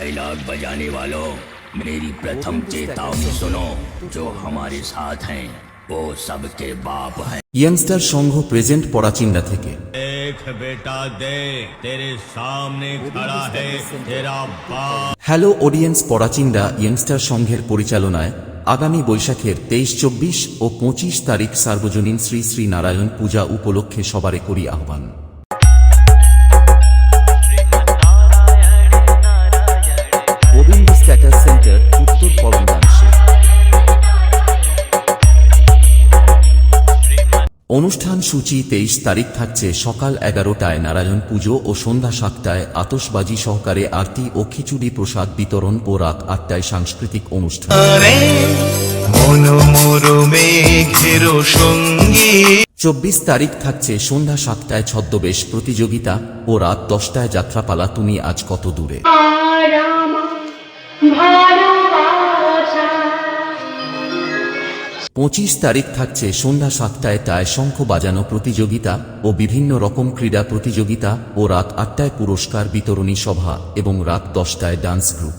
Dialogue बजाने वालों मेरी प्रथम चेतावनी सुनो जो हमारे साथ हैं वो सबके बाप हैं ইয়াংস্টার সংঘ প্রেজেন্ট পরাচিন্দা থেকে देख बेटा देख तेरे सामने खड़ा है तेरा बाप হ্যালো অডিয়েন্স পরাচিন্দা ইয়াংস্টার সংঘের পরিচালনায় আগামী বৈশাখের তেইশ চব্বিশ ও পঁচিশ তারিখ সার্বজনীন শ্রী শ্রী নারায়ণ পূজা উপলক্ষে সবারে করি আহ্বান গোবিন্দ সেন্টার উত্তর করমদাংশে অনুষ্ঠান সূচি তেইশ তারিখ থাকছে সকাল এগারোটায় নারায়ণ পুজো ও সন্ধ্যা সাতটায় আতশবাজি সহকারে আরতি ও খিচুড়ি প্রসাদ বিতরণ ও রাত আটটায় সাংস্কৃতিক অনুষ্ঠান। চব্বিশ তারিখ থাকছে সন্ধ্যা সাতটায় ছদ্মবেশ প্রতিযোগিতা ও রাত দশটায় যাত্রাপালা। তুমি আজ কত দূরে? পঁচিশ তারিখ থাকছে সন্ধ্যা সাতটায় টায় শঙ্খ বাজানো প্রতিযোগিতা ও বিভিন্ন রকম ক্রীড়া প্রতিযোগিতা ও রাত আটটায় পুরস্কার বিতরণী সভা এবং রাত দশটায় ডান্স গ্রুপ।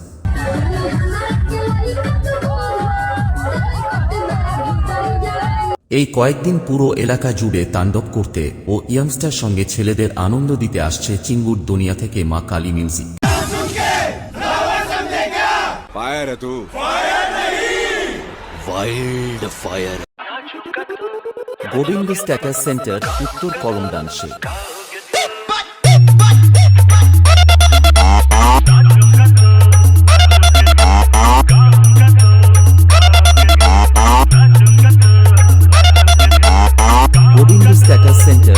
এই কয়েকদিন পুরো এলাকা জুড়ে তাণ্ডব করতে ও ইয়াংস্টার সঙ্গে ছেলেদের আনন্দ দিতে আসছে চিঙ্গুর দুনিয়া থেকে মা Kali music. wild fire. Govinda Status Center, Uttur Kolumdanshi. Govinda Status Center,